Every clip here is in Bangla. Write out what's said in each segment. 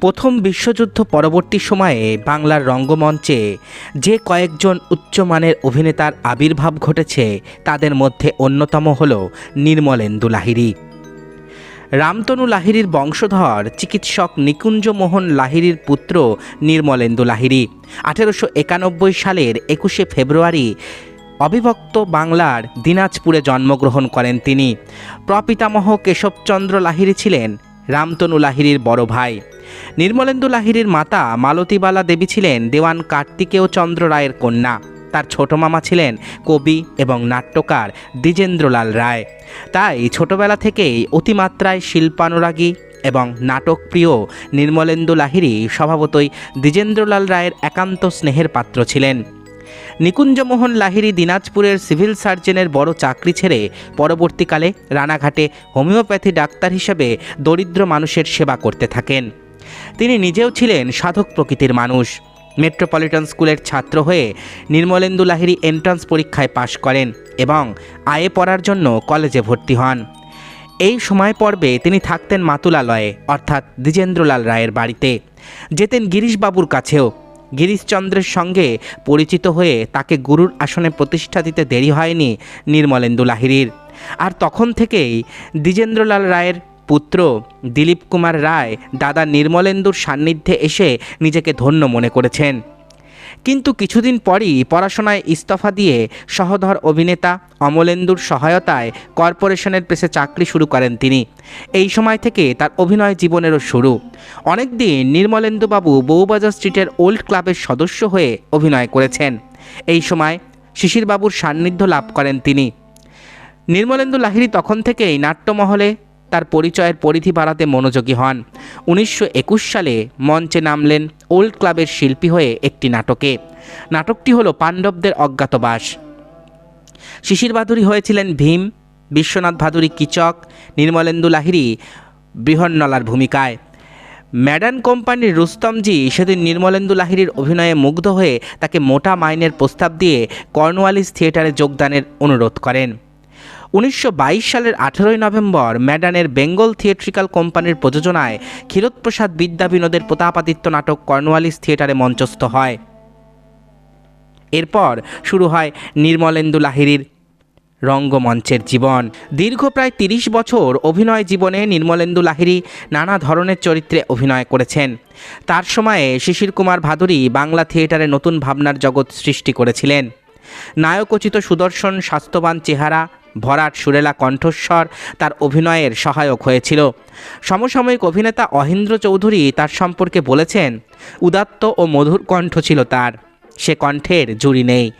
প্রথম বিশ্বযুদ্ধ পরবর্তী সময়ে বাংলার রঙ্গমঞ্চে যে কয়েকজন উচ্চমানের অভিনেতার আবির্ভাব ঘটেছে, তাদের মধ্যে অন্যতম হল নির্মলেন্দু লাহিড়ী। রামতনু লাহিড়ীর বংশধর চিকিৎসক নিকুঞ্জমোহন লাহিড়ীর পুত্র নির্মলেন্দু লাহিড়ী। আঠেরোশো একানব্বই সালের একুশে ফেব্রুয়ারি অবিভক্ত বাংলার দিনাজপুরে জন্মগ্রহণ করেন তিনি। প্রপিতামহ কেশবচন্দ্র লাহিড়ী ছিলেন রামতনু লাহিড়ীর বড় ভাই। নির্মলেন্দু লাহিড়ীর মাতা মালতীবালা দেবী ছিলেন দেওয়ান কার্তিকেয় চন্দ্র রায়ের কন্যা। তার ছোট মামা ছিলেন কবি এবং নাট্যকার দ্বিজেন্দ্রলাল রায়। তাই ছোটবেলা থেকেই অতিমাত্রায় শিল্পানুরাগী এবং নাটকপ্রিয় নির্মলেন্দু লাহিড়ী স্বভাবতই দ্বিজেন্দ্রলাল রায়ের একান্ত স্নেহের পাত্র ছিলেন। নিকুঞ্জমোহন লাহিড়ী দিনাজপুরের সিভিল সার্জনের বড় চাকরি ছেড়ে পরবর্তীকালে রানাঘাটে হোমিওপ্যাথি ডাক্তার হিসেবে দরিদ্র মানুষের সেবা করতে থাকেন। তিনি নিজেও ছিলেন সাধক প্রকৃতির মানুষ। মেট্রোপলিটন স্কুলের ছাত্র হয়ে নির্মলেন্দু লাহিড়ী এন্ট্রান্স পরীক্ষায় পাশ করেন এবং আয়ে পড়ার জন্য কলেজে ভর্তি হন। এই সময় পর্বে তিনি থাকতেন মাতুলালয়ে, অর্থাৎ দ্বিজেন্দ্রলাল রায়ের বাড়িতে। যেতেন গিরিশবাবুর কাছেও। গিরিশচন্দ্রের সঙ্গে পরিচিত হয়ে তাকে গুরুর আসনে প্রতিষ্ঠা দিতে দেরি হয়নি নির্মলেন্দু লাহিড়ীর। আর তখন থেকেই দ্বিজেন্দ্রলাল রায়ের পুত্র দিলীপ কুমার রায় দাদা নির্মলেন্দুর সান্নিধ্যে এসে নিজেকে ধন্য মনে করেছেন। কিন্তু কিছুদিন পরই পড়াশোনায় ইস্তফা দিয়ে সহধর অভিনেতা অমলেন্দুর সহায়তায় কর্পোরেশনের প্রেসে চাকরি শুরু করেন তিনি। এই সময় থেকে তার অভিনয় জীবনেরও শুরু। অনেকদিন নির্মলেন্দুবাবু বউবাজার স্ট্রিটের ওল্ড ক্লাবের সদস্য হয়ে অভিনয় করেছেন। এই সময় শিশিরবাবুর সান্নিধ্য লাভ করেন তিনি। নির্মলেন্দু লাহিড়ী তখন থেকেই নাট্যমহলে তার পরিচয়ের পরিধি বাড়াতে মনোযোগী হন। উনিশশো একুশ সালে মঞ্চে নামলেন ওল্ড ক্লাবের শিল্পী হয়ে একটি নাটকে। নাটকটি হলো পাণ্ডবদের অজ্ঞাতবাস শিশির বাদুরী হয়েছিলেন ভীম, বিশ্বনাথ ভাদুরী কিচক, নির্মলেন্দু লাহিড়ী বৃহন্নলার ভূমিকায়। ম্যাডান কোম্পানির রুস্তমজি সেদিন নির্মলেন্দু লাহিড়ীর অভিনয়ে মুগ্ধ হয়ে তাকে মোটা মাইনের প্রস্তাব দিয়ে কর্নওয়ালিস থিয়েটারে যোগদানের অনুরোধ করেন। উনিশশো বাইশ সালের আঠেরোই নভেম্বর ম্যাডানের বেঙ্গল থিয়েট্রিক্যাল কোম্পানির প্রযোজনায় ক্ষীরোৎপ্রসাদ বিদ্যা বিনোদের প্রতাপাদিত্য নাটক কর্নওয়ালিস থিয়েটারে মঞ্চস্থ হয়। এরপর শুরু হয় নির্মলেন্দু লাহিড়ীর রঙ্গমঞ্চের জীবন। দীর্ঘ প্রায় তিরিশ বছর অভিনয় জীবনে নির্মলেন্দু লাহিড়ী নানা ধরনের চরিত্রে অভিনয় করেছেন। তার সময়ে শিশির কুমার ভাদুরী বাংলা থিয়েটারে নতুন ভাবনার জগৎ সৃষ্টি করেছিলেন। নায়কোচিত সুদর্শন, স্বাস্থ্যবান চেহারা ভরাট সুরেলা কণ্ঠস্বর তার অভিনয়ের সহায়ক হয়েছিল। সমসাময়িক অভিনেতা অহিন্দ্র চৌধুরী তার সম্পর্কে বলেছেন, উদাত্ত ও মধুর কণ্ঠ ছিল তার। সে কণ্ঠের জুড়ি নেই।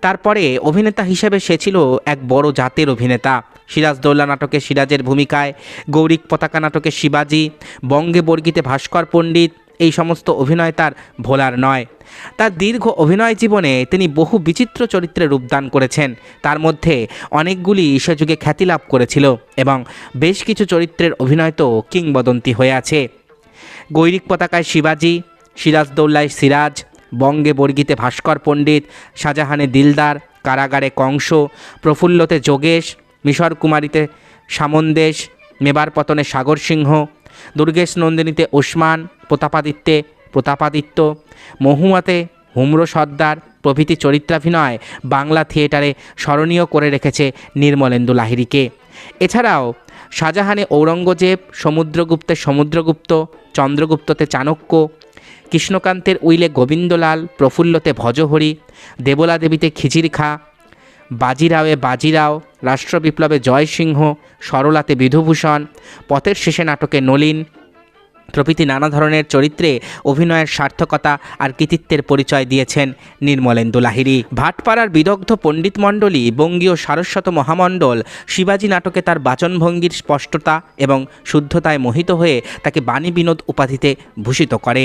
তারপরে অভিনেতা হিসেবে সে ছিল এক বড় জাতের অভিনেতা। সিরাজদৌল্লা নাটকে সিরাজের ভূমিকায়, গৌরিক পতাকা নাটকে শিবাজি, বঙ্গে বর্গিতে ভাস্কর পণ্ডিত এই সমস্ত অভিনয় তার ভোলার নয়। তার দীর্ঘ অভিনয় জীবনে তিনি বহু বিচিত্র চরিত্রে রূপদান করেছেন। তার মধ্যে অনেকগুলি সে যুগে খ্যাতি লাভ করেছিল এবং বেশ কিছু চরিত্রের অভিনয় তো কিংবদন্তি হয়ে আছে। গৈরিক পতাকায় শিবাজি সিরাজদৌল্লায় সিরাজ, বঙ্গে বর্গিতে ভাস্কর পণ্ডিত, শাহজাহানে দিলদার, কারাগারে কংস, প্রফুল্লতে যোগেশ, মিশর কুমারীতে সামন্দেশ মেবার পতনে সাগর সিংহ দুর্গেশ নন্দিনীতে ওসমান প্রতাপাদিত্যে প্রতাপাদিত্য, মহুয়াতে হুমরো সর্দার, প্রভৃতি চরিত্রাভিনয় বাংলা থিয়েটারে স্মরণীয় করে রেখেছে নির্মলেন্দু লাহিড়ীকে। এছাড়াও শাহজাহানে ঔরঙ্গজেব, সমুদ্রগুপ্তে সমুদ্রগুপ্ত, চন্দ্রগুপ্ততে চাণক্য, কৃষ্ণকান্তের উইলে গোবিন্দলাল, প্রফুল্লতে ভজহরি দেবলা দেবীতে খিচির খা বাজিরাওয়ে বাজিরাও, রাষ্ট্রবিপ্লবে জয়সিংহ, সরলাতে বিধুভূষণ, পথের শেষে নাটকে নলিন, প্রভৃতি নানা ধরনের চরিত্রে অভিনয়ের সার্থকতা আর কৃতিত্বের পরিচয় দিয়েছেন নির্মলেন্দু লাহিড়ী। ভাটপাড়ার বিদগ্ধ পণ্ডিত মণ্ডলী, বঙ্গীয় সারস্বত মহামণ্ডল, শিবাজী নাটকে তার বাচনভঙ্গির স্পষ্টতা এবং শুদ্ধতায় মোহিত হয়ে তাকে বাণী বিনোদ উপাধিতে ভূষিত করে।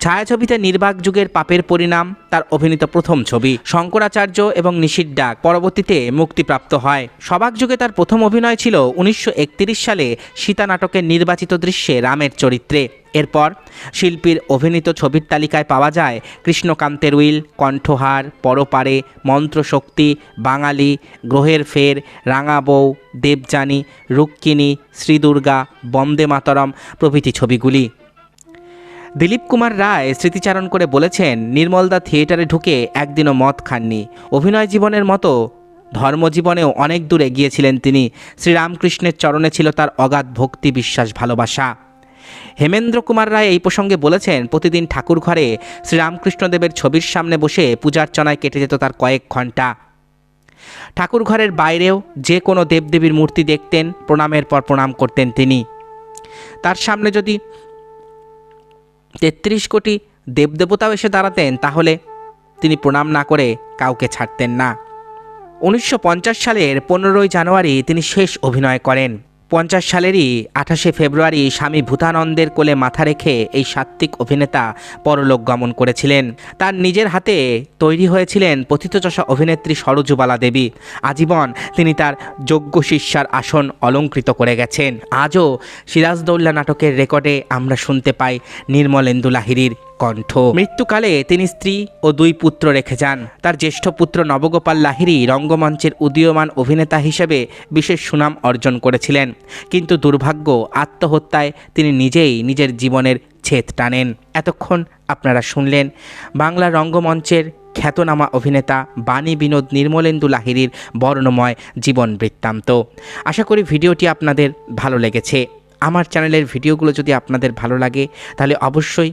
ছায়াছবিতে নির্বাক যুগের পাপের পরিণাম, তার অভিনীত প্রথম ছবি, শঙ্করাচার্য এবং নিশির ডাক পরবর্তীতে মুক্তিপ্রাপ্ত হয়। সবাক যুগে তার প্রথম অভিনয় ছিল উনিশশো একত্রিশ সালে সীতা নাটকের নির্বাচিত দৃশ্যে রামের চরিত্রে। এরপর শিল্পীর অভিনীত ছবির তালিকায় পাওয়া যায় কৃষ্ণকান্তের উইল, কণ্ঠহার, পরপারে, মন্ত্রশক্তি, বাঙালি, গ্রহের ফের, রাঙা বউ, দেবযানী, রুক্মিণী, শ্রীদুর্গা, বন্দে মাতরম প্রভৃতি ছবিগুলি। দিলীপ কুমার রায় স্মৃতিচারণ করে বলেছেন, নির্মলদা থিয়েটারে ঢুকে একদিনও মদ খাননি। অভিনয় জীবনের মতো ধর্মজীবনেও অনেক দূর এগিয়েছিলেন তিনি। শ্রীরামকৃষ্ণের চরণে ছিল তার অগাধ ভক্তি, বিশ্বাস, ভালোবাসা। হেমেন্দ্র কুমার রায় এই প্রসঙ্গে বলেছেন, প্রতিদিন ঠাকুর ঘরে শ্রীরামকৃষ্ণদেবের ছবির সামনে বসে পূজার্চনায় কেটে যেত তার কয়েক ঘণ্টা ঠাকুর ঘরের বাইরেও যে কোনো দেবদেবীর মূর্তি দেখতেন, প্রণামের পর প্রণাম করতেন তিনি। তার সামনে যদি তেত্রিশ কোটি দেবদেবতাও এসে দাঁড়াতেন, তাহলে তিনি প্রণাম না করে কাউকে ছাড়তেন না। উনিশশো পঞ্চাশ সালের পনেরোই জানুয়ারি তিনি শেষ অভিনয় করেন। পঞ্চাশ সালেরই আঠাশে ফেব্রুয়ারি স্বামী ভূতানন্দের কোলে মাথা রেখে এই সাত্ত্বিক অভিনেতা পরলোক গমন করেছিলেন। তার নিজের হাতে তৈরি হয়েছিলেন পথিতচষা অভিনেত্রী সরোজবালা দেবী আজীবন তিনি তার যোগ্য শিষ্যার আসন অলঙ্কৃত করে গেছেন। আজও সিরাজদৌল্লা নাটকের রেকর্ডে আমরা শুনতে পাই নির্মলেন্দু লাহিড়ির কণ্ঠ। মৃত্যুকালে তিনি স্ত্রী ও দুই পুত্র রেখে যান। তার জ্যেষ্ঠ পুত্র নবগোপাল লাহিড়ী রঙ্গমঞ্চের উদীয়মান অভিনেতা হিসেবে বিশেষ সুনাম অর্জন করেছিলেন। কিন্তু দুর্ভাগ্য, আত্মহত্যায় তিনি নিজেই নিজের জীবনের ছেদ টানেন। এতক্ষণ আপনারা শুনলেন বাংলা রঙ্গমঞ্চের খ্যাতনামা অভিনেতা বাণী বিনোদ নির্মলেন্দু লাহিড়ীর বর্ণময় জীবন বৃত্তান্ত। আশা করি ভিডিওটি আপনাদের ভালো লেগেছে। আমার চ্যানেলের ভিডিওগুলো যদি আপনাদের ভালো লাগে, তাহলে অবশ্যই